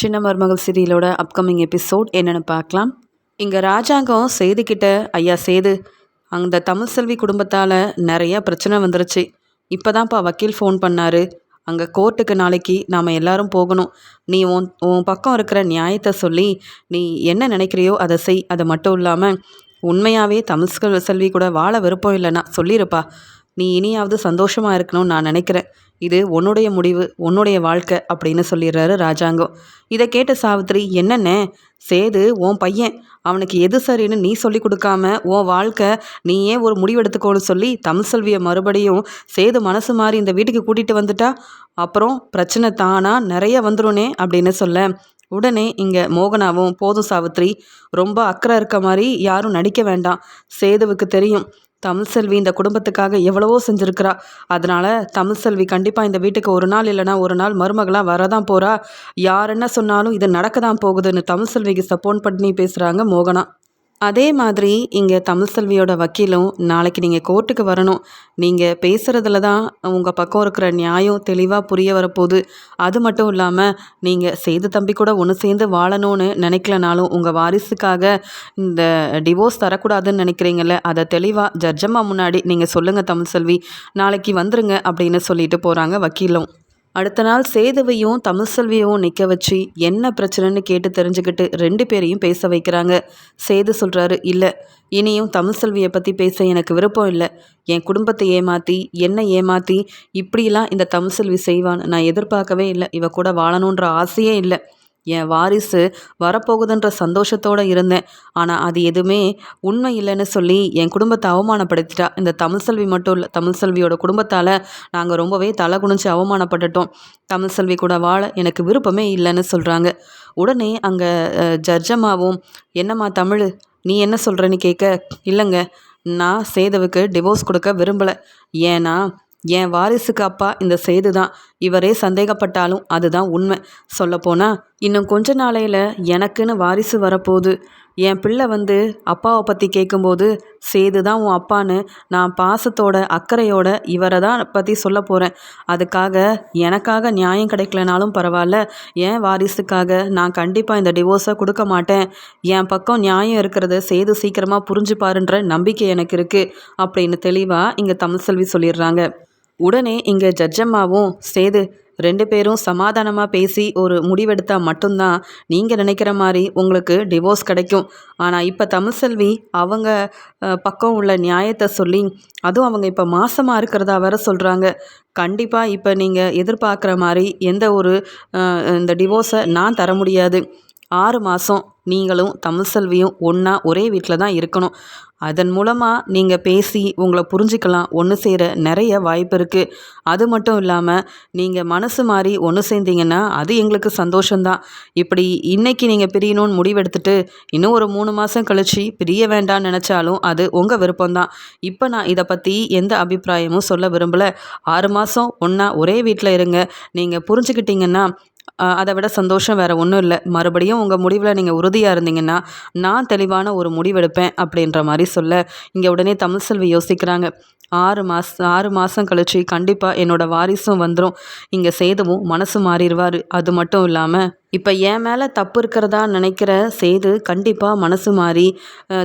சின்ன மருமகள் சீரியலோட upcoming episode என்னென்னு பார்க்கலாம். இங்கே ராஜாங்கம் சேதுக்கிட்ட ஐயா சேது அந்த தமிழ் செல்வி குடும்பத்தால் நிறைய பிரச்சனை வந்துருச்சு. இப்போ தான்ப்பா வக்கீல் ஃபோன் பண்ணார். அங்கே கோர்ட்டுக்கு நாளைக்கு நாம் எல்லாரும் போகணும். நீ உன் உன் பக்கம் இருக்கிற நியாயத்தை சொல்லி நீ என்ன நினைக்கிறியோ அதை செய். அது மட்டும் இல்லாமல் உண்மையாகவே தமிழ் செல்வி கூட வாழ விருப்பம் இல்லைன்னா சொல்லியிருப்பா நீ இனியாவது சந்தோஷமாக இருக்கணும்னு நான் நினைக்கிறேன். இது உன்னுடைய முடிவு உன்னுடைய வாழ்க்கை அப்படின்னு சொல்லிடுறாரு ராஜாங்கம் இதை கேட்ட சாவித்ரி என்னென்ன சேது உன் பையன் அவனுக்கு எது சரின்னு நீ சொல்லி கொடுக்காம உன் வாழ்க்கை நீ ஏன் ஒரு முடிவெடுத்துக்கோன்னு சொல்லி தமிழ் செல்வியை மறுபடியும் சேது மனசு மாறி இந்த வீட்டுக்கு கூட்டிகிட்டு வந்துட்டா? அப்புறம் பிரச்சனை தானா? நிறைய வந்துடும்னே அப்படின்னு சொல்ல. உடனே இங்கே மோகனாவும் போதும் சாவித்ரி ரொம்ப அக்கறை இருக்க மாதிரி யாரும் நடிக்க வேண்டாம். சேதுவுக்கு தெரியும் தமிழ் செல்வி இந்த குடும்பத்துக்காக எவ்வளவோ செஞ்சுருக்கிறா. அதனால் தமிழ் செல்வி கண்டிப்பாக இந்த வீட்டுக்கு ஒரு நாள் இல்லைனா ஒரு நாள் மருமகளாக வரதான் போகிறா யார் என்ன சொன்னாலும் இது நடக்க தான் போகுதுன்னு தமிழ் செல்விக்கு சப்போர்ட் பண்ணி பேசுகிறாங்க மோகனா. அதே மாதிரி இங்கே தமிழ் செல்வியோட வக்கீலும் நாளைக்கு நீங்கள் கோர்ட்டுக்கு வரணும். நீங்கள் பேசுகிறதுல தான் உங்கள் பக்கம் இருக்கிற நியாயம் தெளிவாக புரிய வரப்போகுது. அது மட்டும் இல்லாமல் நீங்கள் செய்து தம்பி கூட ஒன்று சேர்ந்து வாழணும்னு நினைக்கலனாலும் உங்கள் வாரிசுக்காக இந்த டிவோர்ஸ் தரக்கூடாதுன்னு நினைக்கிறீங்கள அதை தெளிவாக ஜட்ஜம்மா முன்னாடி நீங்கள் சொல்லுங்கள் தமிழ் செல்வி. நாளைக்கு வந்துருங்க அப்படின்னு சொல்லிட்டு போகிறாங்க வக்கீலும். அடுத்த நாள் சேதுவையும் தமிழ்செல்வியவும் நிற்க வச்சு என்ன பிரச்சனைன்னு கேட்டு தெரிஞ்சுக்கிட்டு ரெண்டு பேரையும் பேச வைக்கிறாங்க. சேது சொல்கிறாரு இல்லை இனியும் தமிழ்செல்வியை பற்றி பேச எனக்கு விருப்பம் இல்லை. என் குடும்பத்தை ஏமாற்றி என்னை ஏமாற்றி இப்படிலாம் இந்த தமிழ்செல்வி செய்வான்னு நான் எதிர்பார்க்கவே இல்லை. இவ கூட வாழணுன்ற ஆசையே இல்லை. என் வாரிசு வரப்போகுதுன்ற சந்தோஷத்தோடு இருந்தேன். ஆனால் அது எதுவுமே உண்மை இல்லைன்னு சொல்லி என் குடும்பத்தை அவமானப்படுத்திட்டா. இந்த தமிழ் செல்வி மட்டும் இல்லை தமிழ் செல்வியோட குடும்பத்தால் நாங்கள் ரொம்பவே தலை குனிஞ்சு அவமானப்பட்டுட்டோம். தமிழ் செல்வி கூட வாழ எனக்கு விருப்பமே இல்லைன்னு சொல்கிறாங்க உடனே அங்கே ஜட்ஜம்மாவும் என்னம்மா தமிழ் நீ என்ன சொல்கிறேன்னு கேட்க இல்லைங்க நான் சேதவுக்கு டிவோர்ஸ் கொடுக்க விரும்பலை. ஏன்னா என் வாரிசுக்கு அப்பா இந்த செய்து தான். இவரே சந்தேகப்பட்டாலும் அதுதான் உண்மை. சொல்லப்போனால் இன்னும் கொஞ்ச நாளையில் எனக்குன்னு வாரிசு வரப்போகுது. என் பிள்ளை வந்து அப்பாவை பற்றி கேட்கும்போது சேது தான் உன் அப்பான்னு நான் பாசத்தோட அக்கறையோட இவரை தான் பற்றி சொல்ல போகிறேன் அதுக்காக எனக்காக நியாயம் கிடைக்கலனாலும் பரவாயில்ல. என் வாரிசுக்காக நான் கண்டிப்பாக இந்த டிவோர்ஸை கொடுக்க மாட்டேன். என் பக்கம் நியாயம் இருக்கிறத சேது சீக்கிரமாக புரிஞ்சுப்பாருன்ற நம்பிக்கை எனக்கு இருக்குது அப்படின்னு தெளிவாக இங்கே தமிழ் செல்வி சொல்லிடுறாங்க. உடனே இங்கே ஜட்ஜம்மாவும் சேது ரெண்டு பேரும் சமாதானமாக பேசி ஒரு முடிவெடுத்தால் மட்டும்தான் நீங்கள் நினைக்கிற மாதிரி உங்களுக்கு டிவோர்ஸ் கிடைக்கும். ஆனால் இப்போ தமிழ்செல்வி அவங்க பக்கம் உள்ள நியாயத்தை சொல்லி அதுவும் அவங்க இப்போ மாசமாக இருக்கிறதா வேற சொல்கிறாங்க கண்டிப்பாக இப்போ நீங்கள் எதிர்பார்க்குற மாதிரி எந்த ஒரு இந்த டிவோர்ஸை நான் தர முடியாது. ஆறு மாதம் நீங்களும் தமிழ் செல்வியும் ஒன்றா ஒரே வீட்டில் தான் இருக்கணும். அதன் மூலமாக நீங்கள் பேசி உங்களை புரிஞ்சுக்கலாம். ஒன்று சேர நிறைய வாய்ப்பு இருக்குது அது மட்டும் இல்லாமல் நீங்கள் மனசு மாறி ஒன்று சேர்ந்தீங்கன்னா அது எங்களுக்கு சந்தோஷந்தான் இப்படி இன்றைக்கி நீங்கள் பிரியணும்னு முடிவெடுத்துட்டு இன்னும் ஒரு மூணு மாதம் கழித்து பிரிய வேண்டாம்னு நினச்சாலும் அது உங்கள் விருப்பம்தான். இப்போ நான் இதை பற்றி எந்த அபிப்பிராயமும் சொல்ல விரும்பலை. ஆறு மாதம் ஒன்றா ஒரே வீட்டில் இருங்க. நீங்கள் புரிஞ்சுக்கிட்டிங்கன்னா அதை விட சந்தோஷம் வேறு ஒன்றும் இல்லை. மறுபடியும் உங்கள் முடிவில் நீங்கள் உறுதியாக இருந்தீங்கன்னா நான் தெளிவான ஒரு முடிவெடுப்பேன் அப்படின்ற மாதிரி சொல்ல இங்கே உடனே தமிழ் செல்வி யோசிக்கிறாங்க. ஆறு மாதம் ஆறு மாதம் கழிச்சு கண்டிப்பாக என்னோடய வாரிசும் வந்துடும் இங்கே சேதுவும் மனசு மாறிடுவார் அது மட்டும் இல்லாமல் இப்போ என் மேலே தப்பு இருக்கிறதா நினைக்கிற சேது கண்டிப்பாக மனசு மாறி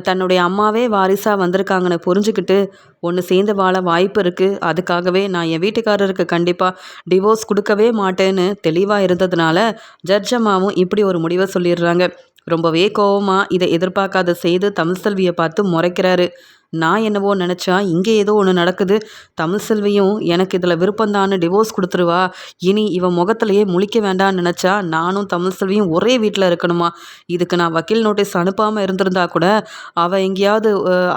தன்னுடைய அம்மாவே வாரிசாக வந்திருக்காங்கன்னு புரிஞ்சுக்கிட்டு ஒன்று சேர்ந்து வாழ வாய்ப்பு இருக்குது அதுக்காகவே நான் என் வீட்டுக்காரருக்கு கண்டிப்பாக டிவோர்ஸ் கொடுக்கவே மாட்டேன்னு தெளிவாக இருந்ததுனால ஜட்ஜ் அம்மாவும் இப்படி ஒரு முடிவை சொல்லிடுறாங்க. ரொம்பவே கோவமாக இதை எதிர்பார்க்காத செய்து தமிழ் செல்வியை பார்த்து முறைக்கிறாரு. நான் என்னவோ நினச்சா இங்கே ஏதோ ஒன்று நடக்குது. தமிழ் செல்வியும் எனக்கு இதில் விருப்பம்தான்னு டிவோர்ஸ் கொடுத்துருவா. இனி இவன் முகத்திலேயே முழிக்க வேண்டாம்னு நினச்சா நானும் தமிழ் செல்வியும் ஒரே வீட்டில் இருக்கணுமா? இதுக்கு நான் வக்கீல் நோட்டீஸ் அனுப்பாமல் இருந்திருந்தா கூட அவள் எங்கேயாவது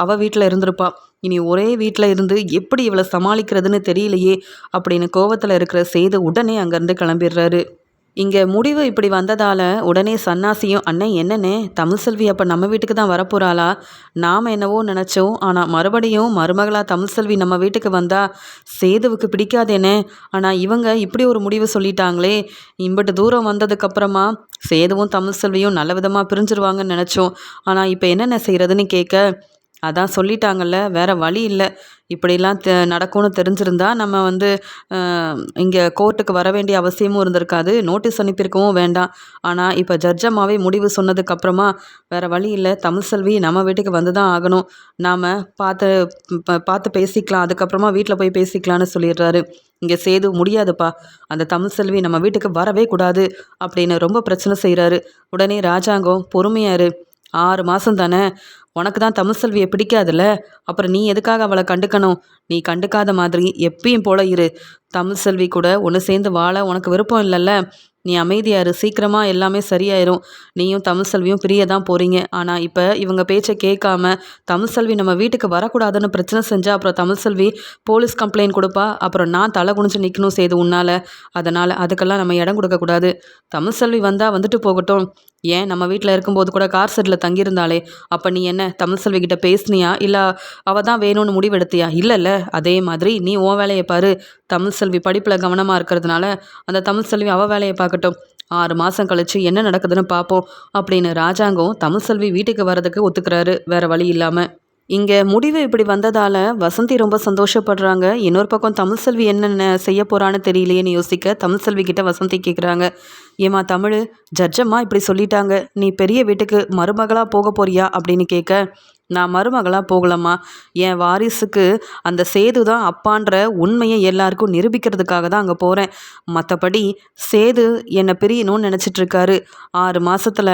அவள் வீட்டில் இருந்திருப்பா. இனி ஒரே வீட்டில் இருந்து எப்படி இவளை சமாளிக்கிறதுன்னு தெரியலையே அப்படின்னு கோவத்தில் இருக்கிற செய்து உடனே அங்கேருந்து கிளம்பிடுறாரு. இங்கே முடிவு இப்படி வந்ததால் உடனே சன்னாசியும் அண்ணன் என்னன்னே தமிழ்செல்வி அப்போ நம்ம வீட்டுக்கு தான் வரப்போகிறாளா நாம் என்னவோ நினச்சோம். ஆனால் மறுபடியும் மருமகளா தமிழ்செல்வி நம்ம வீட்டுக்கு வந்தால் சேதுவுக்கு பிடிக்காதேனே? ஆனால் இவங்க இப்படி ஒரு முடிவு சொல்லிட்டாங்களே. இம்பட்டு தூரம் வந்ததுக்கப்புறமா சேதுவும் தமிழ் செல்வியும் நல்ல விதமாக பிரிஞ்சிருவாங்கன்னு நினச்சோம். ஆனால் இப்போ என்னென்ன செய்கிறதுன்னு கேட்க அதான் சொல்லிட்டாங்கல்ல வேற வழி இல்லை. இப்படிலாம் தெ நடக்கும்னு தெரிஞ்சிருந்தா நம்ம வந்து இங்கே கோர்ட்டுக்கு வர வேண்டிய அவசியமும் இருந்திருக்காது. நோட்டீஸ் அனுப்பியிருக்கவும் வேண்டாம். ஆனால் இப்போ ஜட்ஜம்மாவே முடிவு சொன்னதுக்கப்புறமா வேறு வழி இல்லை. தமிழ் செல்வி நம்ம வீட்டுக்கு வந்து தான் ஆகணும். நாம் பார்த்து ப- பார்த்து பேசிக்கலாம். அதுக்கப்புறமா வீட்டில் போய் பேசிக்கலாம்னு சொல்லிடுறாரு. இங்கே சேது முடியாதுப்பா. அந்த தமிழ் செல்வி நம்ம வீட்டுக்கு வரவே கூடாது அப்படின்னு ரொம்ப பிரச்சனை செய்கிறாரு உடனே ராஜாங்கம் பொறுமையாரு ஆறு மாதம் தானே. உனக்கு தான் தமிழ் செல்வியை பிடிக்காதுல்ல? அப்புறம் நீ எதுக்காக அவளை கண்டுக்கணும்? நீ கண்டுக்காத மாதிரி எப்பயும் போல இரு. தமிழ் செல்வி கூட ஒன்று சேர்ந்து வாழ உனக்கு விருப்பம் இல்லைல்ல? நீ அமைதியாரு சீக்கிரமாக எல்லாமே சரியாயிரும். நீயும் தமிழ் செல்வியும் பிரிய தான் போகிறீங்க ஆனால் இப்போ இவங்க பேச்சை கேட்காம தமிழ் செல்வி நம்ம வீட்டுக்கு வரக்கூடாதுன்னு பிரச்சனை செஞ்சால் அப்புறம் தமிழ் செல்வி போலீஸ் கம்ப்ளைண்ட் கொடுப்பா. அப்புறம் நான் தலை குனிஞ்சு நிற்கணும் செய்து உன்னால. அதனால் அதுக்கெல்லாம் நம்ம இடம் கொடுக்கக்கூடாது. தமிழ் செல்வி வந்தால் வந்துட்டு போகட்டும். ஏன்? நம்ம வீட்டில் இருக்கும்போது கூட கார் செட்டில் தங்கியிருந்தாலே அப்போ நீ என்ன தமிழ் செல்வி பேசினியா பேசுனியா? இல்லை அவள் தான் வேணும்னு முடிவெடுத்தியா? இல்லைல்ல அதே மாதிரி நீ உன் வேலையை பாரு. தமிழ் செல்வி படிப்பில் கவனமாக இருக்கிறதுனால அந்த தமிழ் செல்வி அவள் வேலையை பார்க்கட்டும். ஆறு மாதம் கழித்து என்ன நடக்குதுன்னு பார்ப்போம் அப்படின்னு ராஜாங்கம் தமிழ் செல்வி வீட்டுக்கு வர்றதுக்கு ஒத்துக்கிறாரு. வேறு வழி இல்லாமல் இங்கே முடிவு இப்படி வந்ததால் வசந்தி ரொம்ப சந்தோஷப்படுறாங்க. இன்னொரு பக்கம் தமிழ் செல்வி என்னென்ன செய்ய போகிறான்னு தெரியலையேன்னு யோசிக்க தமிழ் செல்வி கிட்ட வசந்தி கேட்குறாங்க ஏமா தமிழ் ஜட்ஜம்மா இப்படி சொல்லிட்டாங்க. நீ பெரிய வீட்டுக்கு மருமகளாக போக போறியா? அப்படின்னு கேட்க நான் மருமகளாக போகலம்மா. என் வாரிசுக்கு அந்த சேது தான் அப்பான்ற உண்மையை எல்லாருக்கும் நிரூபிக்கிறதுக்காக தான் அங்கே போகிறேன் மற்றபடி சேது என்னை பிரியணும்னு நினச்சிட்டு இருக்காரு ஆறு மாதத்தில்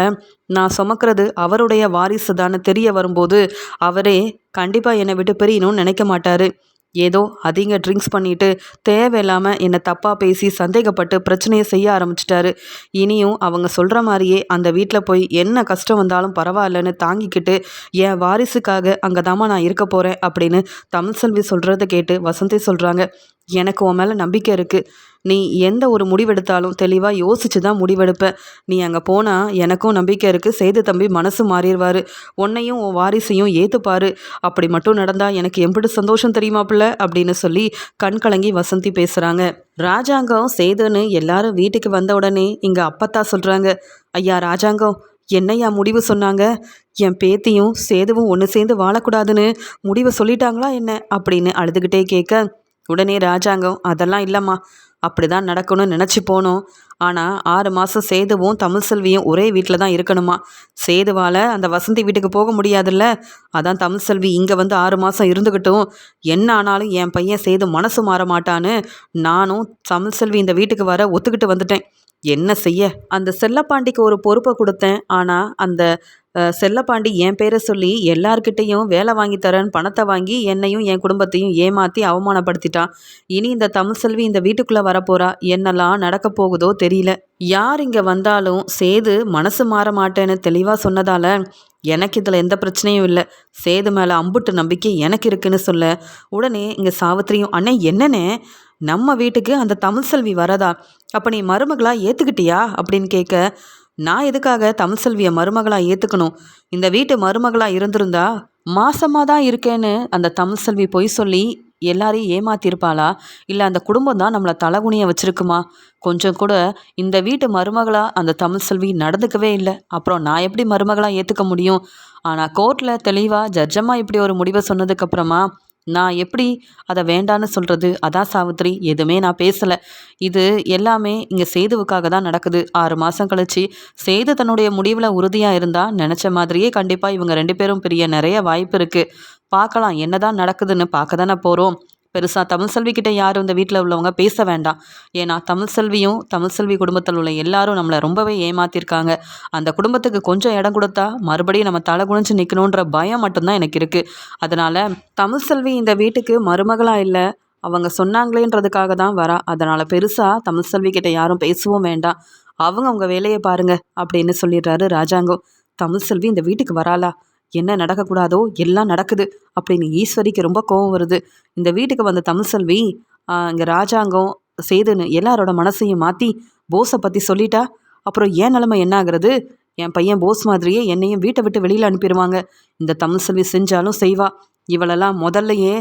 நான் சுமக்கிறது அவருடைய வாரிசு தானே தெரிய வரும்போது அவரே கண்டிப்பாக என்னை விட்டு பிரியணும்னு நினைக்க மாட்டார். ஏதோ அதிக ட்ரிங்க்ஸ் பண்ணிட்டு தேவையில்லாமல் என்னை தப்பாக பேசி சந்தேகப்பட்டு பிரச்சனையை செய்ய ஆரம்பிச்சிட்டாரு. இனியும் அவங்க சொல்கிற மாதிரியே அந்த வீட்டில் போய் என்ன கஷ்டம் வந்தாலும் பரவாயில்லன்னு தாங்கிக்கிட்டு என் வாரிசுக்காக அங்கே தாம்மா நான் இருக்க போகிறேன் அப்படின்னு தமிழ் செல்வி சொல்கிறத கேட்டு வசந்தி சொல்கிறாங்க எனக்கு உன் மேலே நம்பிக்கை இருக்குது நீ எந்த ஒரு முடிவெடுத்தாலும் தெளிவாக யோசிச்சு தான் முடிவெடுப்ப. நீ அங்கே போனால் எனக்கும் நம்பிக்கை இருக்குது சேது தம்பி மனசு மாறிடுவார். உன்னையும் உன் வாரிசையும் ஏற்றுப்பாரு அப்படி மட்டும் நடந்தால் எனக்கு எம்பிட்டு சந்தோஷம் தெரியுமாப்பில்ல அப்படின்னு சொல்லி கண் கலங்கி வசந்தி பேசுகிறாங்க ராஜாங்கம் சேதுன்னு எல்லாரும் வீட்டுக்கு வந்த உடனே இங்கே அப்பத்தா சொல்கிறாங்க ஐயா ராஜாங்கம் என்னையா முடிவு சொன்னாங்க? என் பேத்தியும் சேதுவும் ஒன்று சேர்ந்து வாழக்கூடாதுன்னு முடிவை சொல்லிட்டாங்களா என்ன? அப்படின்னு அழுதுகிட்டே கேட்க உடனே ராஜாங்கம் அதெல்லாம் இல்லைம்மா. அப்படி தான் நடக்கணும்னு நினச்சி போனோம். ஆனால் ஆறு மாதம் சேதுவும் தமிழ் செல்வியும் ஒரே வீட்டில் தான் இருக்கணுமா? சேதுவால் அந்த வசந்தி வீட்டுக்கு போக முடியாதுல்ல? அதான் தமிழ் செல்வி இங்கே வந்து ஆறு மாதம் இருந்துக்கிட்டும் என்ன ஆனாலும் என் பையன் சேது மனசு மாற மாட்டான்னு நானும் தமிழ் செல்வி இந்த வீட்டுக்கு வர ஒத்துக்கிட்டு வந்துட்டேன். என்ன செய்ய? அந்த செல்லப்பாண்டிக்கு ஒரு பொறுப்பை கொடுத்தேன். ஆனால் அந்த செல்லப்பாண்டி என் பேரை சொல்லி எல்லார்கிட்டேயும் வேலை வாங்கி தரேன்னு பணத்தை வாங்கி என்னையும் என் குடும்பத்தையும் ஏமாற்றி அவமானப்படுத்திட்டான். இனி இந்த தமிழ்செல்வி இந்த வீட்டுக்குள்ளே வரப்போறா? என்னெல்லாம் நடக்க போகுதோ தெரியல. யார் இங்கே வந்தாலும் சேது மனசு மாற மாட்டேன்னு தெளிவாக சொன்னதால எனக்கு இதில் எந்த பிரச்சனையும் இல்லை. சேது மேலே அம்புட்டு நம்பிக்கை எனக்கு இருக்குன்னு சொல்ல. உடனே இங்கே சாவித்திரியும் அண்ணே என்னண்ணே? நம்ம வீட்டுக்கு அந்த தமிழ் செல்வி வரதா? அப்போ நீ மருமகளாக ஏற்றுக்கிட்டியா அப்படின்னு கேட்க நான் எதுக்காக தமிழ் மருமகளாக மருமகளா ஏற்றுக்கணும் இந்த வீட்டு மருமகளா இருந்திருந்தா மாசமாக தான் இருக்கேன்னு அந்த தமிழ் செல்வி பொய் சொல்லி எல்லாரையும் ஏமாத்திருப்பாளா இல்லை அந்த குடும்பம் தான் நம்மளை தலகுனிய வச்சிருக்குமா? கொஞ்சம் கூட இந்த வீட்டு மருமகளா அந்த தமிழ் செல்வி நடந்துக்கவே இல்லை. அப்புறம் நான் எப்படி மருமகளா ஏற்றுக்க முடியும்? ஆனால் கோர்ட்டில் தெளிவாக ஜட்ஜமாக இப்படி ஒரு முடிவை சொன்னதுக்கப்புறமா நான் எப்படி அதை வேண்டான்னு சொல்கிறது அதான் சாவித்திரி எதுவுமே நான் பேசலை. இது எல்லாமே இங்கே சேதுவுக்காக தான் நடக்குது. ஆறு மாதம் கழிச்சு சேது தன்னுடைய முடிவில் உறுதியாக இருந்தால் நினச்ச மாதிரியே கண்டிப்பாக இவங்க ரெண்டு பேரும் பிரிய நிறைய வாய்ப்பு இருக்குது பார்க்கலாம் என்னதான் நடக்குதுன்னு பார்க்க தானே போகிறோம் பெருசாக தமிழ் செல்வி கிட்டே யாரும் இந்த வீட்டில் உள்ளவங்க பேச வேண்டாம். ஏன்னா தமிழ் செல்வியும் தமிழ் செல்வி குடும்பத்தில் உள்ள எல்லாரும் நம்மளை ரொம்பவே ஏமாத்திருக்காங்க. அந்த குடும்பத்துக்கு கொஞ்சம் இடம் கொடுத்தா மறுபடியும் நம்ம தலை குனிஞ்சு நிற்கணுன்ற பயம் மட்டும்தான் எனக்கு இருக்குது அதனால் தமிழ் செல்வி இந்த வீட்டுக்கு மருமகளாக இல்லை அவங்க சொன்னாங்களேன்றதுக்காக தான் வரா. அதனால் பெருசாக தமிழ் செல்வி கிட்ட யாரும் பேசவும் வேண்டாம். அவங்க அவங்க வேலையை பாருங்க அப்படின்னு சொல்லிடுறாரு ராஜாங்கம். தமிழ் செல்வி இந்த வீட்டுக்கு வராளா? என்ன நடக்கக்கூடாதோ எல்லாம் நடக்குது அப்படின்னு ஈஸ்வரிக்கு ரொம்ப கோவம் வருது. இந்த வீட்டுக்கு வந்த தமிழ் செல்வி இங்கே ராஜாங்கம் சேதுன்னு எல்லாரோட மனசையும் மாற்றி போஸை பற்றி சொல்லிட்டா. அப்புறம் ஏன் நிலமை என்ன ஆகுறது? என் பையன் போஸ் மாதிரியே என்னையும் வீட்டை விட்டு வெளியில் அனுப்பிடுவாங்க. இந்த தமிழ் செல்வி செஞ்சாலும் செய்வா. இவளெல்லாம் முதல்லையே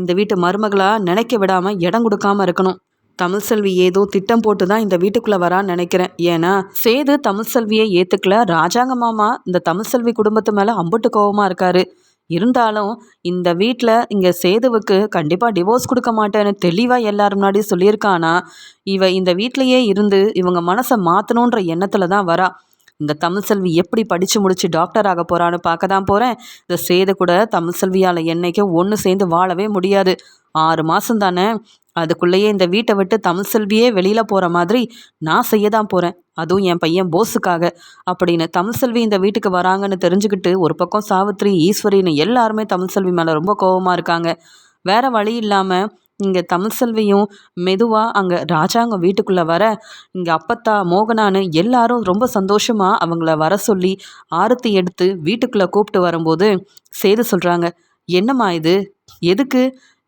இந்த வீட்டு மருமகளாக நினைக்க விடாமல் இடம் கொடுக்காம இருக்கணும். தமிழ்செல்வி ஏதோ திட்டம் போட்டு தான் இந்த வீட்டுக்குள்ளே வரான்னு நினைக்கிறேன். ஏன்னா சேது தமிழ்செல்வியை ஏற்றுக்கல ராஜாங்க மாமா இந்த தமிழ்செல்வி குடும்பத்து மேலே அம்புட்டு கோபமாக இருக்காரு. இருந்தாலும் இந்த வீட்டில் இங்கே சேதுவுக்கு கண்டிப்பாக டிவோர்ஸ் கொடுக்க மாட்டேன்னு தெளிவாக எல்லாரும் முன்னாடியும் சொல்லியிருக்கானா இவ இந்த வீட்டிலையே இருந்து இவங்க மனசை மாற்றணுன்ற எண்ணத்தில் தான் வரா. இந்த தமிழ்செல்வி எப்படி படித்து முடித்து டாக்டர் ஆக போகிறான்னு பார்க்க தான் போகிறேன் இந்த சேது கூட தமிழ்செல்வியால் என்னைக்கும் ஒன்று சேர்ந்து வாழவே முடியாது. ஆறு மாதம் தானே அதுக்குள்ளேயே இந்த வீட்டை விட்டு தமிழ் செல்வியே வெளியில் போகிற மாதிரி நான் செய்ய தான் போகிறேன் அதுவும் என் பையன் போஸுக்காக. அப்படின்னு தமிழ்செல்வி இந்த வீட்டுக்கு வராங்கன்னு தெரிஞ்சுக்கிட்டு ஒரு பக்கம் சாவித்ரி ஈஸ்வரின்னு எல்லாருமே தமிழ்செல்வி மேலே ரொம்ப கோபமாக இருக்காங்க. வேற வழி இல்லாமல் இங்கே தமிழ் செல்வியும் மெதுவாக அங்கே ராஜாங்க வீட்டுக்குள்ளே வர இங்கே அப்பத்தா மோகனான்னு எல்லாரும் ரொம்ப சந்தோஷமாக அவங்கள வர சொல்லி ஆரத்தி எடுத்து வீட்டுக்குள்ளே கூப்பிட்டு வரும்போது செய்து சொல்கிறாங்க என்னம்மா இது? எதுக்கு?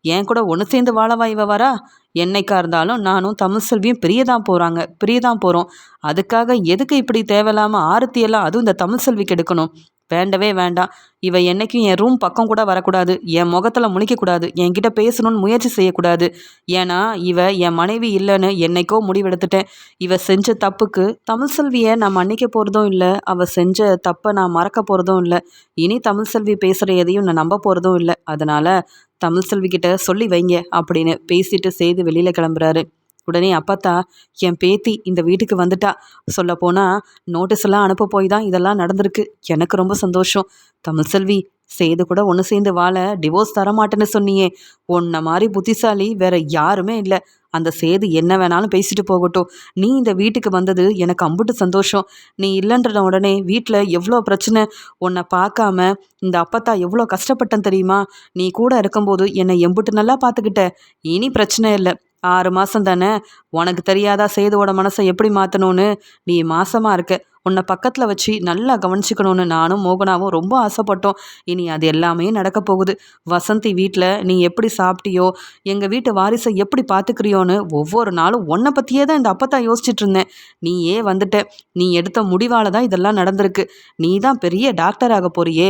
என் கூட ஒன்று சேர்ந்து வாழவா இவ வரா? என்னைக்கா இருந்தாலும் நானும் தமிழ் செல்வியும் பிரியதான் போகிறாங்க பிரியதான் போகிறோம் அதுக்காக எதுக்கு இப்படி தேவையில்லாமல் ஆரத்தியெல்லாம் அதுவும் இந்த தமிழ் செல்விக்கு எடுக்கணும்? வேண்டவே வேண்டாம். இவ என்னைக்கும் என் ரூம் பக்கம் கூட வரக்கூடாது. என் முகத்தில் முழிக்கக்கூடாது. என்கிட்ட பேசணும்னு முயற்சி செய்யக்கூடாது. ஏன்னா இவ என் மனைவி இல்லைன்னு என்னைக்கோ முடிவெடுத்துட்டேன். இவ செஞ்ச தப்புக்கு தமிழ் செல்வியை நான் மன்னிக்க போகிறதும் இல்லை. அவள் செஞ்ச தப்பை நான் மறக்க போகிறதும் இல்லை. இனி தமிழ் செல்வி பேசுகிற எதையும் நான் நம்ப போகிறதும் இல்லை. அதனால் தமிழ் செல்வி கிட்ட சொல்லி வைங்க அப்படின்னு பேசிட்டு செய்து வெளியில் கிளம்புறாரு. உடனே அப்பத்தா என் பேத்தி இந்த வீட்டுக்கு வந்துட்டா. சொல்லப்போனால் நோட்டீஸ் எல்லாம் அனுப்ப போய் தான் இதெல்லாம் நடந்திருக்கு. எனக்கு ரொம்ப சந்தோஷம். தமிழ்செல்வி செய்து கூட ஒன்று சேர்ந்து வாழ டிவோர்ஸ் தரமாட்டேன்னு சொன்னியே. உன்னை மாதிரி புத்திசாலி வேற யாருமே இல்லை. அந்த சேது என்ன வேணாலும் பேசிட்டு போகட்டும். நீ இந்த வீட்டுக்கு வந்தது எனக்கு அம்புட்டு சந்தோஷம். நீ இல்லைன்ற உடனே வீட்டில் எவ்வளோ பிரச்சனை? உன்னை பார்க்காம இந்த அப்பத்தா எவ்வளோ கஷ்டப்பட்டேன் தெரியுமா? நீ கூட இருக்கும்போது என்னை எம்புட்டு நல்லா பார்த்துக்கிட்ட. இனி பிரச்சனை இல்லை. ஆறு மாதம் தானே? உனக்கு தெரியாதா சேதுவோட மனசை எப்படி மாற்றணும்னு நீ மாசமாக இருக்க. உன்னை பக்கத்தில் வச்சு நல்லா கவனிச்சுக்கணும்னு நானும் மோகனாவும் ரொம்ப ஆசைப்பட்டோம். இனி அது எல்லாமே நடக்க போகுது. வசந்தி வீட்டில் நீ எப்படி சாப்பிட்டியோ எங்கள் வீட்டு வாரிசை எப்படி பார்த்துக்கிறியோன்னு ஒவ்வொரு நாளும் உன்னை பற்றியே தான் இந்த அப்பத்தா யோசிச்சுட்டு இருந்தேன். நீ ஏன் வந்துட்ட. நீ எடுத்த முடிவால் தான் இதெல்லாம் நடந்திருக்கு. நீ தான் பெரிய டாக்டர் ஆக போறியே.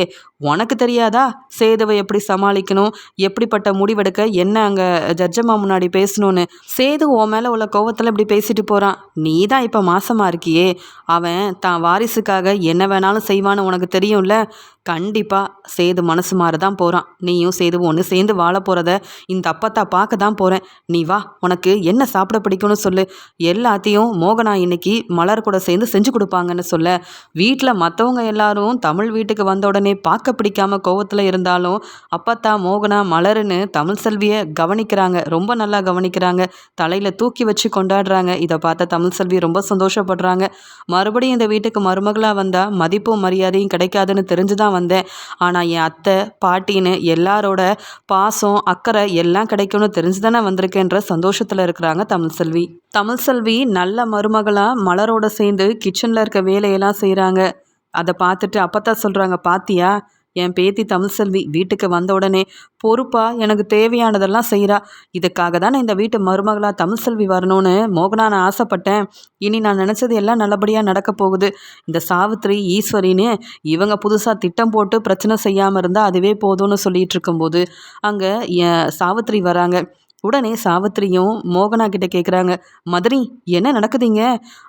உனக்கு தெரியாதா? சேதுவை எப்படி சமாளிக்கணும்? எப்படிப்பட்ட முடிவெடுக்க? என்ன அங்கே ஜட்ஜம்மா முன்னாடி பேசணும்னு? சேது உன் மேலே உள்ள கோவத்தில் இப்படி பேசிட்டு போகிறான் நீ தான் இப்போ மாசமாக இருக்கியே. அவன் தான் வாரிசுக்காக என்ன வேணாலும் செய்வான்னு உனக்கு தெரியும்ல? கண்டிப்பாக சேது மனசு மாற தான் போகிறான் நீயும் சேது ஒன்று சேர்ந்து வாழ போகிறத இந்த அப்பத்தா பார்க்க தான் போகிறேன் நீ வா உனக்கு என்ன சாப்பிட பிடிக்கும்னு சொல்லு. எல்லாத்தையும் மோகனா இன்னைக்கு மலர் கூட சேர்ந்து செஞ்சு கொடுப்பாங்கன்னு சொல்ல வீட்டில் மற்றவங்க எல்லாரும் தமிழ் வீட்டுக்கு வந்த உடனே பார்க்க பிடிக்காம கோவத்தில் இருந்தாலும் அப்பத்தா மோகனா மலருன்னு தமிழ் செல்வியை கவனிக்கிறாங்க. ரொம்ப நல்லா கவனிக்கிறாங்க. தலையில் தூக்கி வச்சு கொண்டாடுறாங்க. இதை பார்த்த தமிழ் செல்வி ரொம்ப சந்தோஷப்படுறாங்க. மறுபடியும் இந்த வீட்டுக்கு மருமகளாக வந்தால் மதிப்பும் மரியாதையும் கிடைக்காதுன்னு தெரிஞ்சு தான் வந்தேன். ஆனால் என் அத்தை பாட்டின்னு எல்லாரோட பாசம் அக்கறை எல்லாம் கிடைக்கும்னு தெரிஞ்சு தானே வந்திருக்கேன்ற சந்தோஷத்தில் இருக்கிறாங்க தமிழ் செல்வி தமிழ் செல்வி நல்ல மருமகளாக மலரோட சேர்ந்து கிச்சனில் இருக்க வேலையெல்லாம் செய்கிறாங்க அதை பார்த்துட்டு அப்பத்தான் சொல்கிறாங்க பாத்தியா என் பேத்தி தமிழ்செல்வி வீட்டுக்கு வந்த உடனே பொறுப்பாக எனக்கு தேவையானதெல்லாம் செய்கிறா இதுக்காக தான் இந்த வீட்டு மருமகளாக தமிழ்செல்வி வரணும்னு மோகனா நான் ஆசைப்பட்டேன். இனி நான் நினச்சது எல்லாம் நல்லபடியாக நடக்க போகுது. இந்த சாவித்ரி ஈஸ்வரின்னு இவங்க புதுசாக திட்டம் போட்டு பிரச்சனை செய்யாமல் இருந்தால் அதுவே போதும்னு சொல்லிட்டு இருக்கும்போது அங்கே சாவித்ரி வராங்க. உடனே சாவித்திரியும் மோகனா கிட்ட கேட்குறாங்க மதுரி என்ன நடக்குதுங்க?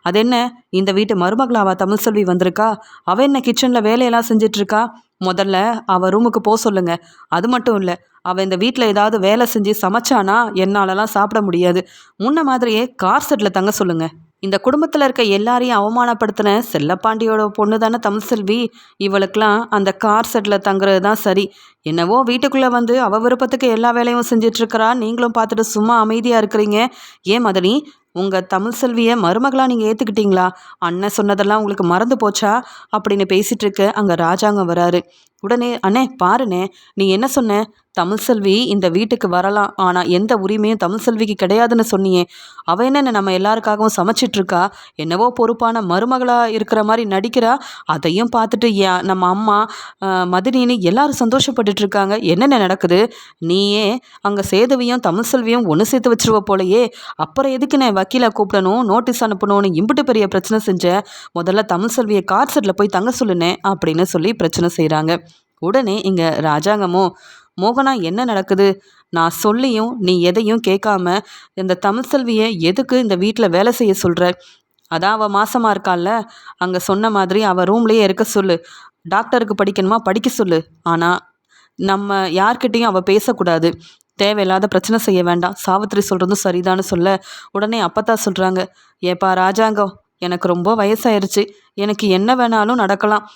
அது என்ன இந்த வீட்டு மருமகளாவா தமிழ் செல்வி வந்திருக்கா? அவ என்ன கிச்சனில் வேலையெல்லாம் செஞ்சிட்ருக்கா? முதல்ல அவள் ரூமுக்கு போக சொல்லுங்க. அது மட்டும் இல்லை அவள் இந்த வீட்டில் ஏதாவது வேலை செஞ்சு சமைச்சானா? என்னாலலாம் சாப்பிட முடியாது. முன்ன மாதிரியே கார் செட்டில் தங்க சொல்லுங்கள் இந்த குடும்பத்தில் இருக்க எல்லாரையும் அவமானப்படுத்தின செல்லப்பாண்டியோட பொண்ணு தானே தமிழ்செல்வி. இவளுக்கெல்லாம் அந்த கார் செட்டில் தங்குறது தான் சரி. என்னவோ வீட்டுக்குள்ளே வந்து அவ விருப்பத்துக்கு எல்லா வேலையும் செஞ்சிட்ருக்கிறா நீங்களும் பார்த்துட்டு சும்மா அமைதியாக இருக்கிறீங்க. ஏன் மதனி? உங்கள் தமிழ் செல்வியை மருமகளாக நீங்கள் ஏற்றுக்கிட்டீங்களா அண்ணன் சொன்னதெல்லாம் உங்களுக்கு மறந்து போச்சா? அப்படின்னு பேசிகிட்டு இருக்க அங்கே ராஜாங்கம் வராரு. உடனே அண்ணே பாருண்ணே நீ என்ன சொன்ன? தமிழ்செல்வி இந்த வீட்டுக்கு வரலாம். ஆனால் எந்த உரிமையும் தமிழ்செல்விக்கு கிடையாதுன்னு சொன்னியே. அவள் என்ன நம்ம எல்லாருக்காகவும் சமைச்சிட்ருக்கா? என்னவோ பொறுப்பான மருமகளாக இருக்கிற மாதிரி நடிக்கிறா? அதையும் பார்த்துட்டு ஏன் நம்ம அம்மா மதினின்னு எல்லாரும் சந்தோஷப்பட்டுட்ருக்காங்க. என்னென்ன நடக்குது? நீயே அங்கே சேதுவையும் தமிழ்செல்வியும் ஒன்று சேர்த்து வச்சிருவ போலையே. அப்புறம் எதுக்கு நான் வக்கீலை கூப்பிடணும் நோட்டீஸ் அனுப்பணும்னு இம்பிட்டு பெரிய பிரச்சனை செஞ்ச? முதல்ல தமிழ்செல்வியை கார் செட்டில் போய் தங்க சொல்லுனேன் அப்படின்னு சொல்லி பிரச்சனை செய்கிறாங்க உடனே இங்கே ராஜாங்கமும் மோகனா என்ன நடக்குது? நான் சொல்லியும் நீ எதையும் கேட்காம இந்த தமிழ் செல்வியை எதுக்கு இந்த வீட்டில் வேலை செய்ய சொல்கிற அதான் அவள் மாசமாக இருக்கால்ல அங்கே சொன்ன மாதிரி அவள் ரூம்லேயே இருக்க சொல்லு. டாக்டருக்கு படிக்கணுமா படிக்க சொல்லு. ஆனால் நம்ம யார்கிட்டேயும் அவள் பேசக்கூடாது. தேவையில்லாத பிரச்சனை செய்ய வேண்டாம். சாவித்திரி சொல்கிறதும் சரிதான்னு சொல்ல உடனே அப்பத்தா சொல்கிறாங்க ஏப்பா ராஜாங்கம் எனக்கு ரொம்ப வயசாயிருச்சு. எனக்கு என்ன வேணாலும் நடக்கலாம்.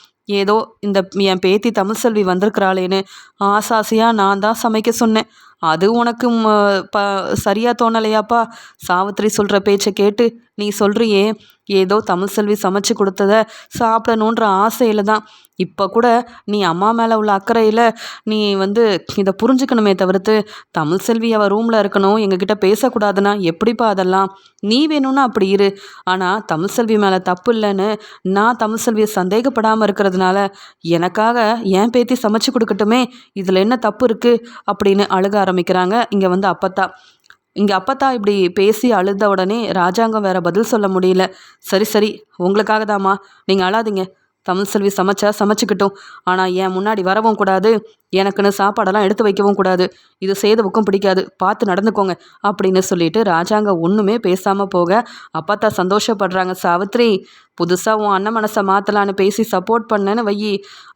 ஏதோ இந்த என் பேத்தி தமிழ்செல்வி வந்திருக்கிறாளேன்னு ஆசாசியாக நான் தான் சமைக்க சொன்னேன். அது உனக்கு ப சரியாக தோணலையாப்பா? சாவித்திரி சொல்கிற பேச்சை கேட்டு நீ சொல்கிறியே ஏதோ தமிழ் செல்வி சமைச்சு கொடுத்தத சாப்பிடணுன்ற ஆசையில் தான். இப்போ கூட நீ அம்மா மேலே உள்ள அக்கறையில் நீ வந்து இதை புரிஞ்சுக்கணுமே தவிர்த்து தமிழ்செல்வி அவள் ரூமில் இருக்கணும் எங்ககிட்ட பேசக்கூடாதுன்னா எப்படிப்பா அதெல்லாம்? நீ வேணும்னா அப்படி இரு. ஆனால் தமிழ் செல்வி மேலே தப்பு இல்லைன்னு நான் தமிழ் செல்வியை சந்தேகப்படாமல் இருக்கிறதுனால எனக்காக என் பேத்தி சமைச்சு கொடுக்கட்டுமே இதில் என்ன தப்பு இருக்குது அப்படின்னு அழுக ஆரம்பிக்கிறாங்க. இங்கே வந்து அப்பத்தா. இங்கே அப்பத்தா இப்படி பேசி அழுத உடனே ராஜாங்கம் வேற பதில் சொல்ல முடியல. சரி சரி உங்களுக்காக தாம்மா நீங்கள் அழாதீங்க. தமிழ்செல்வி சமைச்சா சமைச்சிக்கிட்டோம். ஆனால் என் முன்னாடி வரவும் கூடாது. எனக்குன்னு சாப்பாடெல்லாம் எடுத்து வைக்கவும் கூடாது. இது சேதுவுக்கும் பிடிக்காது. பார்த்து நடந்துக்கோங்க அப்படின்னு சொல்லிட்டு ராஜாங்க ஒன்றுமே பேசாமல் போக அப்பாத்தா சந்தோஷப்படுறாங்க. சாவித்ரி புதுசாக உன் அண்ணன் மனசை மாற்றலான்னு பேசி சப்போர்ட் பண்ணேன்னு வையி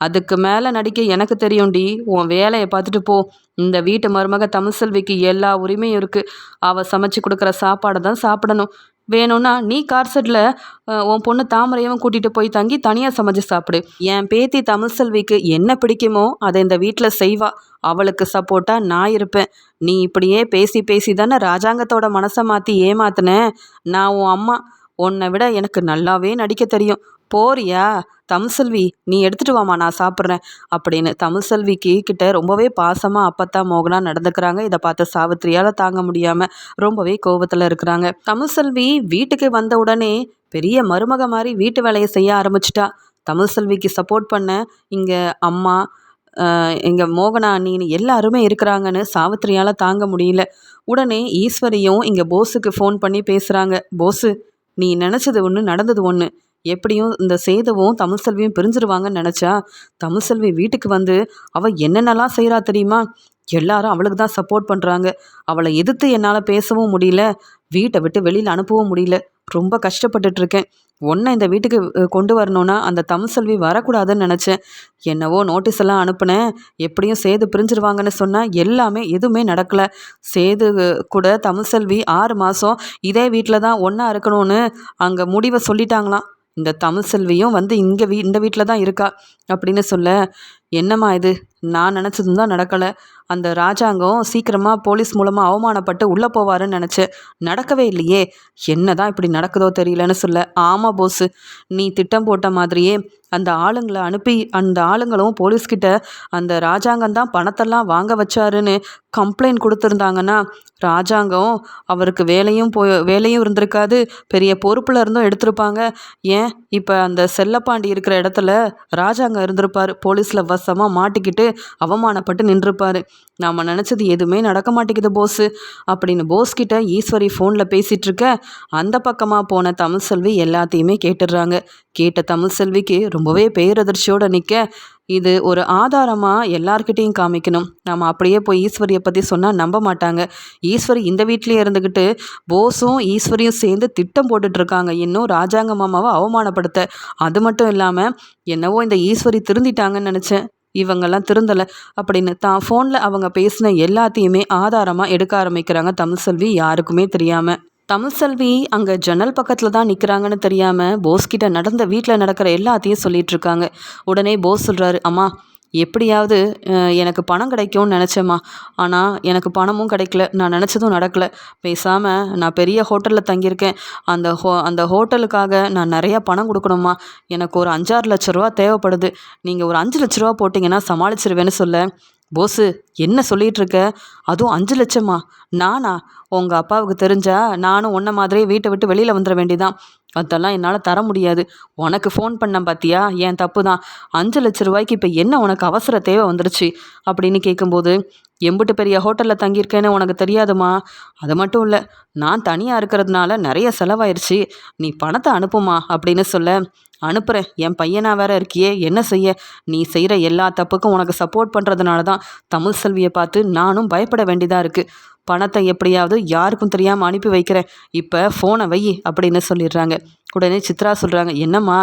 அதுக்கு மேலே நடிக்க எனக்கு தெரியும்டி. உன் வேலையை பார்த்துட்டு போ. இந்த வீட்டு மருமக தமிழ்செல்விக்கு எல்லா உரிமையும் இருக்குது அவள் சமைச்சு கொடுக்குற சாப்பாடை தான் சாப்பிடணும். வேணும்னா நீ கார் செட்டில் உன் பொண்ணு தாமரையவும் கூட்டிகிட்டு போய் தங்கி தனியாக சமைச்சு சாப்பிடு. என் பேத்தி தமிழ் செல்விக்கு என்ன பிடிக்குமோ அதை இந்த வீட்டில் செய்வா. அவளுக்கு சப்போர்ட்டாக நான் இருப்பேன். நீ இப்படியே பேசி பேசி தானே ராஜாங்கத்தோட மனசை மாற்றி ஏமாத்தின? நான் உன் அம்மா. உன்னை விட எனக்கு நல்லாவே நடிக்க தெரியும். போறியா? தமிழ்செல்வி நீ எடுத்துட்டு வாமா நான் சாப்பிட்றேன் அப்படின்னு தமிழ்செல்விக்கு கிட்ட ரொம்பவே பாசமாக அப்பத்தா மோகனா நடந்துக்கிறாங்க. இதை பார்த்து சாவித்திரியால் தாங்க முடியாமல் ரொம்பவே கோபத்தில் இருக்கிறாங்க. தமிழ்செல்வி வீட்டுக்கு வந்த உடனே பெரிய மருமக மாதிரி வீட்டு வேலையை செய்ய ஆரம்பிச்சிட்டா. தமிழ்செல்விக்கு சப்போர்ட் பண்ண இங்கே அம்மா எங்கள் மோகனா அண்ணின்னு எல்லாருமே இருக்கிறாங்கன்னு சாவித்திரியால் தாங்க முடியல. உடனே ஈஸ்வரியும் இங்கே போஸுக்கு ஃபோன் பண்ணி பேசுகிறாங்க போஸு நீ நினச்சது ஒன்று நடந்தது ஒன்று எப்படியும் இந்த சேதவும் தமிழ்செல்வியும் பிரிஞ்சிருவாங்கன்னு நினச்சா தமிழ்செல்வி வீட்டுக்கு வந்து அவள் என்னென்னலாம் செய்கிறா தெரியுமா? எல்லாரும் அவளுக்கு தான் சப்போர்ட் பண்ணுறாங்க அவளை எதிர்த்து என்னால் பேசவும் முடியல. வீட்டை விட்டு வெளியில் அனுப்பவும் முடியல. ரொம்ப கஷ்டப்பட்டுட்ருக்கேன் ஒன்றை இந்த வீட்டுக்கு கொண்டு வரணும்னா அந்த தமிழ்செல்வி வரக்கூடாதுன்னு நினச்சேன். என்னவோ நோட்டீஸ் எல்லாம் அனுப்புனேன். எப்படியும் சேது பிரிஞ்சிருவாங்கன்னு சொன்னால் எல்லாமே எதுவுமே நடக்கலை. சேது கூட தமிழ்செல்வி ஆறு மாதம் இதே வீட்டில் தான் ஒன்றா இருக்கணும்னு அங்கே முடிவை சொல்லிட்டாங்களாம். இந்த தமிழ் செல்வியும் வந்து இங்கே வீ இந்த வீட்டில் தான் இருக்கா அப்படின்னு சொல்ல என்னம்மா இது? நான் நினச்சதும் தான் நடக்கலை. அந்த ராஜாங்கம் சீக்கிரமாக போலீஸ் மூலமாக அவமானப்பட்டு உள்ளே போவாருன்னு நினச்சேன் நடக்கவே இல்லையே. என்ன தான் இப்படி நடக்குதோ தெரியலன்னு சொல்ல ஆமாம் போஸு நீ திட்டம் போட்ட மாதிரியே அந்த ஆளுங்களை அனுப்பி அந்த ஆளுங்களும் போலீஸ்கிட்ட அந்த ராஜாங்கம் தான் பணத்தெல்லாம் வாங்க வச்சாருன்னு கம்ப்ளைண்ட் கொடுத்துருந்தாங்கன்னா ராஜாங்கம் அவருக்கு வேலையும் போய் வேலையும் இருந்திருக்காது. பெரிய பொறுப்பில் இருந்தும் எடுத்திருப்பாங்க. ஏன்? இப்போ அந்த செல்லப்பாண்டி இருக்கிற இடத்துல ராஜாங்கம் இருந்திருப்பார். போலீஸில் வசமாக மாட்டிக்கிட்டு அவமானப்பட்டு நின்றுப்பார் நாம் நினச்சது எதுவுமே நடக்க மாட்டேங்குது போஸு அப்படின்னு போஸ் கிட்ட ஈஸ்வரி ஃபோனில் பேசிகிட்டு இருக்க அந்த பக்கமாக போன தமிழ் செல்வி எல்லாத்தையுமே கேட்டுடுறாங்க. கேட்ட தமிழ் செல்விக்கு ரொம்பவே பேரதிர்ச்சியோடு நிற்க இது ஒரு ஆதாரமாக எல்லார்கிட்டேயும் காமிக்கணும். நம்ம அப்படியே போய் ஈஸ்வரியை பற்றி சொன்னால் நம்ப மாட்டாங்க. ஈஸ்வரி இந்த வீட்லேயே இருந்துக்கிட்டு போஸும் ஈஸ்வரியும் சேர்ந்து திட்டம் போட்டுட்ருக்காங்க இன்னும் ராஜாங்க மாமாவை அவமானப்படுத்த. அது மட்டும் இல்லாமல் என்னவோ இந்த ஈஸ்வரி திருந்திட்டாங்கன்னு நினச்சேன். இவங்கெல்லாம் திருந்தலை அப்படின்னு. தான் ஃபோனில் அவங்க பேசின எல்லாத்தையுமே ஆதாரமாக எடுக்க ஆரம்பிக்கிறாங்க தமிழ்செல்வி யாருக்குமே தெரியாமல் தமிழ்செல்வி அங்கே ஜன்னல் பக்கத்தில் தான் நிற்கிறாங்கன்னு தெரியாமல் போஸ்கிட்ட நடந்த வீட்டில் நடக்கிற எல்லாத்தையும் சொல்லிகிட்ருக்காங்க உடனே போஸ் சொல்கிறாரு அம்மா எப்படியாவது எனக்கு பணம் கிடைக்கும்னு நினச்சேம்மா. ஆனால் எனக்கு பணமும் கிடைக்கல. நான் நினச்சதும் நடக்கலை. பேசாமல் நான் பெரிய ஹோட்டலில் தங்கியிருக்கேன். அந்த ஹோ அந்த ஹோட்டலுக்காக நான் நிறையா பணம் கொடுக்கணுமா எனக்கு ஒரு அஞ்சாறு லட்ச ரூபா தேவைப்படுது. நீங்கள் ஒரு அஞ்சு லட்ச ரூபா போட்டிங்கன்னா சமாளிச்சிருவேன்னு சொல்ல. போஸு என்ன சொல்லிகிட்டு இருக்க? அதுவும் அஞ்சு லட்சமா நானா? உங்கள் அப்பாவுக்கு தெரிஞ்சா நானும் உன்ன மாதிரியே வீட்டை விட்டு வெளியில் வந்துட வேண்டிதான். அதெல்லாம் என்னால் தர முடியாது. உனக்கு ஃபோன் பண்ணேன் பார்த்தியா என் தப்பு தான் அஞ்சு லட்ச ரூபாய்க்கு இப்போ என்ன உனக்கு அவசர தேவை வந்துருச்சு? அப்படின்னு கேட்கும்போது எம்பிட்டு பெரிய ஹோட்டலில் தங்கியிருக்கேன்னு உனக்கு தெரியாதுமா? அது மட்டும் இல்லை நான் தனியாக இருக்கிறதுனால நிறைய செலவாயிருச்சு. நீ பணத்தை அனுப்புமா? அப்படின்னு சொல்ல அனுப்புகிறேன் என் பையனா வேற இருக்கியே என்ன செய்ய? நீ செய்கிற எல்லா தப்புக்கும் உனக்கு சப்போர்ட் பண்ணுறதுனால தான் தமிழ் செல்வியை பார்த்து நானும் பயப்பட வேண்டியதாக இருக்குது பணத்தை எப்படியாவது யாருக்கும் தெரியாமல் அனுப்பி வைக்கிறேன். இப்போ ஃபோனை வை அப்படின்னு சொல்லிடுறாங்க. உடனே சித்ரா சொல்கிறாங்க என்னம்மா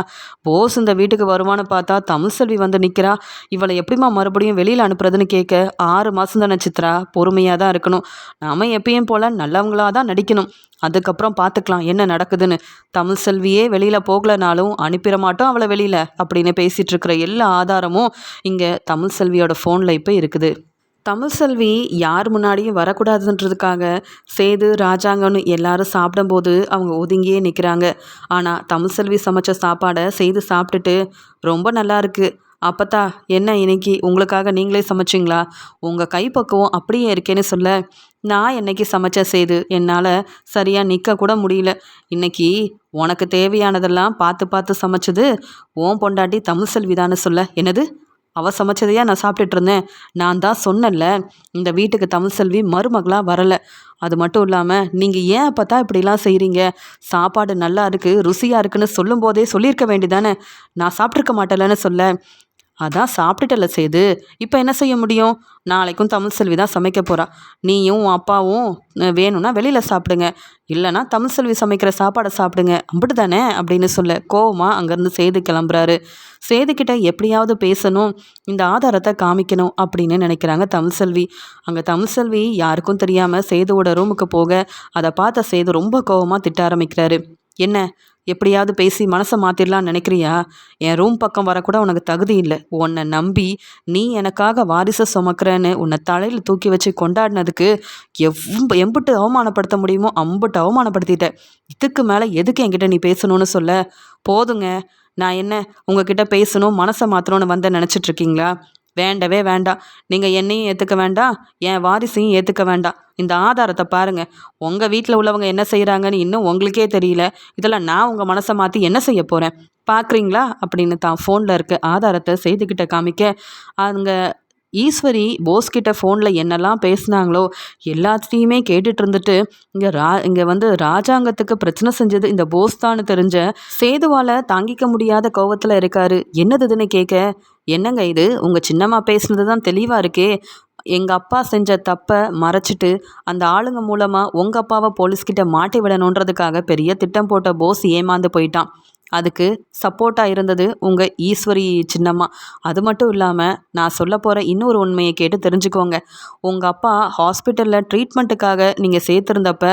போஸ் இந்த வீட்டுக்கு வருமானு பார்த்தா தமிழ் செல்வி வந்து நிற்கிறா இவளை எப்படிம்மா மறுபடியும் வெளியில் அனுப்புறதுன்னு கேட்க ஆறு மாதம் தானே சித்ரா பொறுமையாக தான் இருக்கணும். நாம எப்பயும் போல் நல்லவங்களாக தான் நடிக்கணும். அதுக்கப்புறம் பார்த்துக்கலாம் என்ன நடக்குதுன்னு. தமிழ் செல்வியே வெளியில் போகலனாலும் அனுப்பிட மாட்டோம் அவளை வெளியில் அப்படின்னு பேசிகிட்டு இருக்கிற எல்லா ஆதாரமும் இங்கே தமிழ் செல்வியோட ஃபோனில் இப்போ இருக்குது. தமிழ் செல்வி யார் முன்னாடியும் வரக்கூடாதுன்றதுக்காக சேது ராஜாங்கன்னு எல்லாரும் சாப்பிடும்போது அவங்க ஒதுங்கியே நிற்கிறாங்க ஆனால் தமிழ் செல்வி சமைச்ச சாப்பாடை செய்து சாப்பிட்டுட்டு ரொம்ப நல்லா இருக்குது அப்பத்தா என்ன இன்னைக்கு? உங்களுக்காக நீங்களே சமைச்சிங்களா? உங்கள் கைப்பக்குவம் அப்படியே இருக்கேன்னு சொல்ல நான் என்னைக்கு சமைச்ச செய்து என்னால் சரியாக நிற்க கூட முடியல. இன்னைக்கு உனக்கு தேவையானதெல்லாம் பார்த்து பார்த்து சமைச்சது ஓம் பொண்டாட்டி தமிழ் செல்விதான்னு சொல்ல என்னது? அவள் சமைச்சதையா நான் சாப்பிட்டுட்டு இருந்தேன். நான் தான் சொன்னேன்ல இந்த வீட்டுக்கு தமிழ் செல்வி மருமகளாக வரலை. அது மட்டும் இல்லாமல் நீங்கள் ஏன் அப்போ தான் இப்படிலாம் செய்கிறீங்க சாப்பாடு நல்லா இருக்குது ருசியாக இருக்குன்னு சொல்லும் போதே சொல்லியிருக்க வேண்டியதானே? நான் சாப்பிட்ருக்க மாட்டேலன்னு சொல்ல அதான் சாப்பிட்டுட்டல செய்து இப்போ என்ன செய்ய முடியும்? நாளைக்கும் தமிழ் செல்வி தான் சமைக்க போகிறா நீயும் உன் அப்பாவும் வேணும்னா வெளியில் சாப்பிடுங்க. இல்லைன்னா தமிழ் செல்வி சமைக்கிற சாப்பாடை சாப்பிடுங்க. அப்படி தானே அப்படின்னு சொல்ல கோவமாக அங்கேருந்து செய்து கிளம்புறாரு. செய்துக்கிட்ட எப்படியாவது பேசணும் இந்த ஆதாரத்தை காமிக்கணும் அப்படின்னு நினைக்கிறாங்க தமிழ் செல்வி. அங்கே தமிழ் செல்வி யாருக்கும் தெரியாமல் சேதுவோட ரூமுக்கு போக அதை பார்த்த சேது ரொம்ப கோவமாக திட்ட ஆரம்பிக்கிறாரு. என்ன? எப்படியாவது பேசி மனசை மாற்றிடலான்னு நினைக்கிறியா? என் ரூம் பக்கம் வரக்கூட உனக்கு தகுதி இல்லை. உன்னை நம்பி நீ எனக்காக வாரிசை சுமக்கிறேன்னு உன்னை தலையில் தூக்கி வச்சு கொண்டாடினதுக்கு எவ் எம்பிட்டு அவமானப்படுத்த முடியுமோ அம்பிட்டு அவமானப்படுத்திட்ட. இதுக்கு மேலே எதுக்கு என்கிட்ட நீ பேசணும்னு சொல்ல? போதுங்க. நான் என்ன உங்ககிட்ட பேசணும் மனசை மாற்றணும்னு வந்த நினச்சிட்ருக்கீங்களா வேண்டவே வேண்டாம். நீங்கள் என்னையும் ஏற்றுக்க வேண்டாம். என் வாரிசையும் ஏற்றுக்க வேண்டாம். இந்த ஆதாரத்தை பாருங்கள் உங்கள் வீட்டில் உள்ளவங்க என்ன செய்கிறாங்கன்னு இன்னும் உங்களுக்கே தெரியல. இதெல்லாம் நான் உங்கள் மனசை மாற்றி என்ன செய்ய போகிறேன் பார்க்குறீங்களா? அப்படின்னு தான் ஃபோனில் இருக்க ஆதாரத்தை செய்துக்கிட்ட காமிக்க அங்கே ஈஸ்வரி போஸ்கிட்ட ஃபோனில் என்னெல்லாம் பேசுனாங்களோ எல்லாத்தையுமே கேட்டுட்டு இருந்துட்டு இங்கே ரா இங்கே வந்து ராஜாங்கத்துக்கு பிரச்சனை செஞ்சது இந்த போஸ் தான் தெரிஞ்ச சேதுவால் தாங்கிக்க முடியாத கோவத்தில் இருக்காரு. என்னதுன்னு கேட்க என்னங்க இது? உங்கள் சின்னம்மா பேசுனது தான் தெளிவாக இருக்கே. எங்கள் அப்பா செஞ்ச தப்பை மறைச்சிட்டு அந்த ஆளுங்க மூலமாக உங்கள் அப்பாவை போலீஸ்கிட்ட மாட்டி விடணுன்றதுக்காக பெரிய திட்டம் போட்ட போஸ் ஏமாந்து போயிட்டான். அதுக்கு சப்போர்ட்டாக இருந்தது உங்கள் ஈஸ்வரி சின்னம்மா. அது மட்டும் இல்லாமல் நான் சொல்ல போகிற இன்னொரு உண்மையை கேட்டு தெரிஞ்சுக்கோங்க. உங்கள் அப்பா ஹாஸ்பிட்டலில் ட்ரீட்மெண்ட்டுக்காக நீங்கள் சேர்த்துருந்தப்ப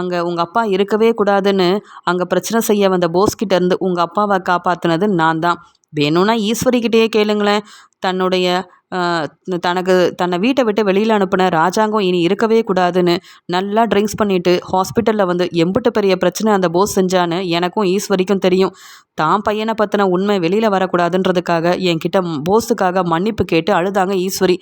அங்கே உங்கள் அப்பா இருக்கவே கூடாதுன்னு அங்கே பிரச்சனை செய்ய வந்த போஸ்கிட்ட இருந்து உங்கள் அப்பாவை காப்பாற்றினது நான் தான் வேணும்னா ஈஸ்வரிக்கிட்டேயே கேளுங்களேன். தன்னுடைய தனக்கு தன்னை வீட்டை விட்டு வெளியில் அனுப்பின ராஜாங்கம் இனி இருக்கவே கூடாதுன்னு நல்லா ட்ரிங்க்ஸ் பண்ணிட்டு ஹாஸ்பிட்டலில் வந்து எம்பிட்ட பெரிய பிரச்சனை அந்த போஸ் செஞ்சான்னு எனக்கும் ஈஸ்வரிக்கும் தெரியும். தான் பையனை பற்றின உண்மை வெளியில் வரக்கூடாதுன்றதுக்காக என்கிட்ட போஸுக்காக மன்னிப்பு கேட்டு அழுதாங்க ஈஸ்வரி.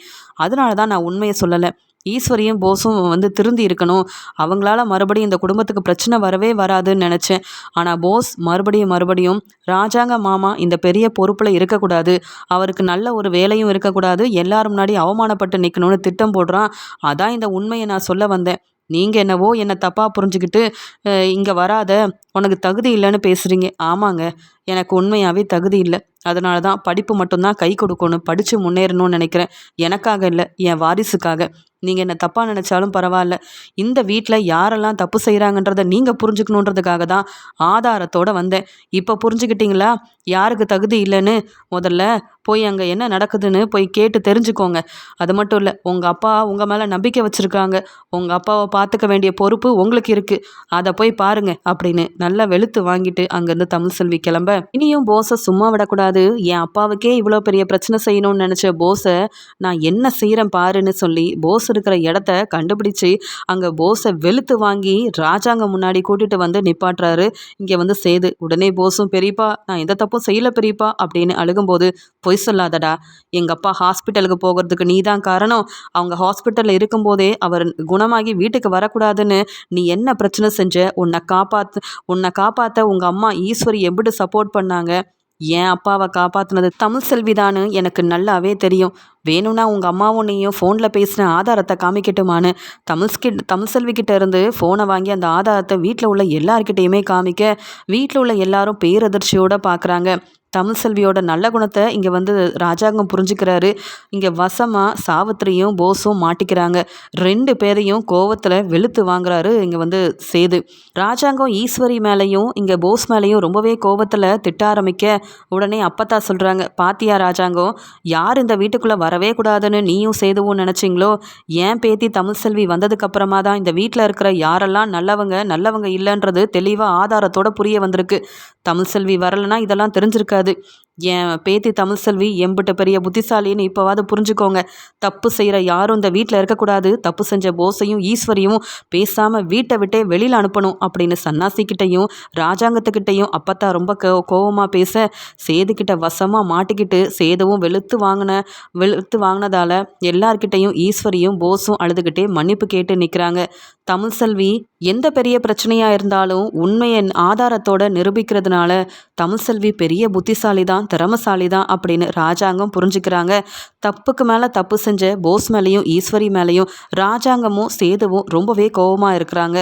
அதனால தான் நான் உண்மையை சொல்லலை. ஈஸ்வரியும் போஸும் வந்து திருந்தி இருக்கணும். அவங்களால மறுபடியும் இந்த குடும்பத்துக்கு பிரச்சனை வரவே வராதுன்னு நினச்சேன். ஆனால் போஸ் மறுபடியும் மறுபடியும் ராஜாங்க மாமா இந்த பெரிய பொறுப்பில் இருக்கக்கூடாது. அவருக்கு நல்ல ஒரு வேலையும் இருக்கக்கூடாது. எல்லாரும் முன்னாடி அவமானப்பட்டு நிற்கணும்னு திட்டம் போடுறான். அதான் இந்த உண்மையை நான் சொல்ல வந்தேன். நீங்கள் என்னவோ என்னை தப்பாக புரிஞ்சுக்கிட்டு இங்கே வராத. உனக்கு தகுதி இல்லைன்னு பேசுகிறீங்க ஆமாங்க. எனக்கு உண்மையாகவே தகுதி இல்லை. அதனால தான் படிப்பு மட்டும்தான் கை கொடுக்கணும். படித்து முன்னேறணும்னு நினைக்கிறேன். எனக்காக இல்லை. என் வாரிசுக்காக. நீங்கள் என்ன தப்பாக நினச்சாலும் பரவாயில்ல. இந்த வீட்டில் யாரெல்லாம் தப்பு செய்கிறாங்கன்றதை நீங்கள் புரிஞ்சுக்கணுன்றதுக்காக தான் ஆதாரத்தோடு வந்தேன். இப்போ புரிஞ்சுக்கிட்டீங்களா? யாருக்கு தகுதி இல்லைன்னு முதல்ல போய் அங்கே என்ன நடக்குதுன்னு போய் கேட்டு தெரிஞ்சுக்கோங்க. அது மட்டும் இல்லை உங்கள் அப்பா உங்கள் மேலே நம்பிக்கை வச்சுருக்காங்க. உங்கள் அப்பாவை பார்த்துக்க வேண்டிய பொறுப்பு உங்களுக்கு இருக்குது அதை போய் பாருங்கள் அப்படின்னு நல்லா வெளுத்து வாங்கிட்டு அங்கேருந்து தமிழ் செல்வி கிளம்ப. இனியும் போஸை சும்மா விடக்கூடாது. என் அப்பாவுக்கே இவ்வளோ பெரிய பிரச்சனை செய்யணும்னு நினச்ச போஸை நான் என்ன செய்கிறேன் பாருன்னு சொல்லி போஸ் இருக்கிற இடத்த கண்டுபிடிச்சு அங்கே போஸை வெளுத்து வாங்கி ராஜாங்க முன்னாடி கூட்டிகிட்டு வந்து நிப்பாட்டுறாரு. இங்கே வந்து சேது உடனே போஸும் பெரியப்பா நான் எந்த தப்பும் செய்யல பெரியப்பா அப்படின்னு அழுகும்போது பொய் சொல்லாதடா. எங்கள் அப்பா ஹாஸ்பிட்டலுக்கு போகிறதுக்கு நீ தான் காரணம். அவங்க ஹாஸ்பிட்டலில் இருக்கும்போதே அவர் குணமாகி வீட்டுக்கு வரக்கூடாதுன்னு நீ என்ன பிரச்சனை செஞ்ச? உன்னை காப்பாத்து உன்னை காப்பாற்ற உங்கள் அம்மா ஈஸ்வரி எப்படி சப்போர்ட் பண்ணாங்க? என் அப்பாவை காப்பாற்றினது தமிழ் செல்விதான்னு எனக்கு நல்லாவே தெரியும். வேணும்னா உங்கள் அம்மாவும் நீயும் ஃபோனில் பேசின ஆதாரத்தை காமிக்கட்டுமான்னு தமிழ்ஸ்கிட் தமிழ் செல்விக்கிட்ட இருந்து ஃபோனை வாங்கி அந்த ஆதாரத்தை வீட்டில் உள்ள எல்லார்கிட்டேயுமே காமிக்க வீட்டில் உள்ள எல்லாரும் பேரதிர்ச்சியோடு பார்க்குறாங்க தமிழ்செல்வியோட நல்ல குணத்தை இங்கே வந்து ராஜாங்கம் புரிஞ்சுக்கிறாரு. இங்கே வசமாக சாவித்திரியும் போஸும் மாட்டிக்கிறாங்க. ரெண்டு பேரையும் கோவத்தில் வெளுத்து வாங்குறாரு இங்கே வந்து சேது. ராஜாங்கம் ஈஸ்வரி மேலேயும் இங்கே போஸ் மேலேயும் ரொம்பவே கோவத்தில் திட்ட ஆரம்பிக்க உடனே அப்பத்தா சொல்கிறாங்க பாத்தியா ராஜாங்கம் யார் இந்த வீட்டுக்குள்ளே வரவே கூடாதுன்னு நீயும் சேதுவும் நினச்சிங்களோ? ஏன் பேத்தி தமிழ்செல்வி வந்ததுக்கப்புறமா தான் இந்த வீட்டில் இருக்கிற யாரெல்லாம் நல்லவங்க நல்லவங்க இல்லைன்றது தெளிவாக ஆதாரத்தோட புரிய வந்திருக்கு. தமிழ்செல்வி வரலைன்னா இதெல்லாம் தெரிஞ்சிருக்காது. நல்லது என் பேத்தி தமிழ்செல்வி எம்பிட்ட பெரிய புத்திசாலின்னு இப்போவாது புரிஞ்சுக்கோங்க. தப்பு செய்கிற யாரும் இந்த வீட்டில் இருக்கக்கூடாது. தப்பு செஞ்ச போஸையும் ஈஸ்வரியும் பேசாமல் வீட்டை விட்டே வெளியில் அனுப்பணும் அப்படின்னு சன்னாசிக்கிட்டையும் ராஜாங்கத்துக்கிட்டையும் அப்பத்தா ரொம்ப கோ கோவமாக பேச சேதுக்கிட்ட வசமாக மாட்டிக்கிட்டு சேதுவும் வெளுத்து வாங்கின வெளுத்து வாங்கினதால எல்லார்கிட்டையும் ஈஸ்வரியும் போஸும் அழுதுகிட்டே மன்னிப்பு கேட்டு நிற்கிறாங்க தமிழ் செல்வி எந்த பெரிய பிரச்சனையாக இருந்தாலும் உண்மையை ஆதாரத்தோட நிரூபிக்கிறதுனால தமிழ்செல்வி பெரிய புத்திசாலி தான் தான் திறமசாலி தான் அப்படின்னு ராஜாங்கம் புரிஞ்சுக்கிறாங்க. தப்புக்கு மேலே தப்பு செஞ்ச போஸ் மேலேயும் ஈஸ்வரி மேலேயும் ராஜாங்கமும் சேதுவும் ரொம்பவே கோபமாக இருக்கிறாங்க.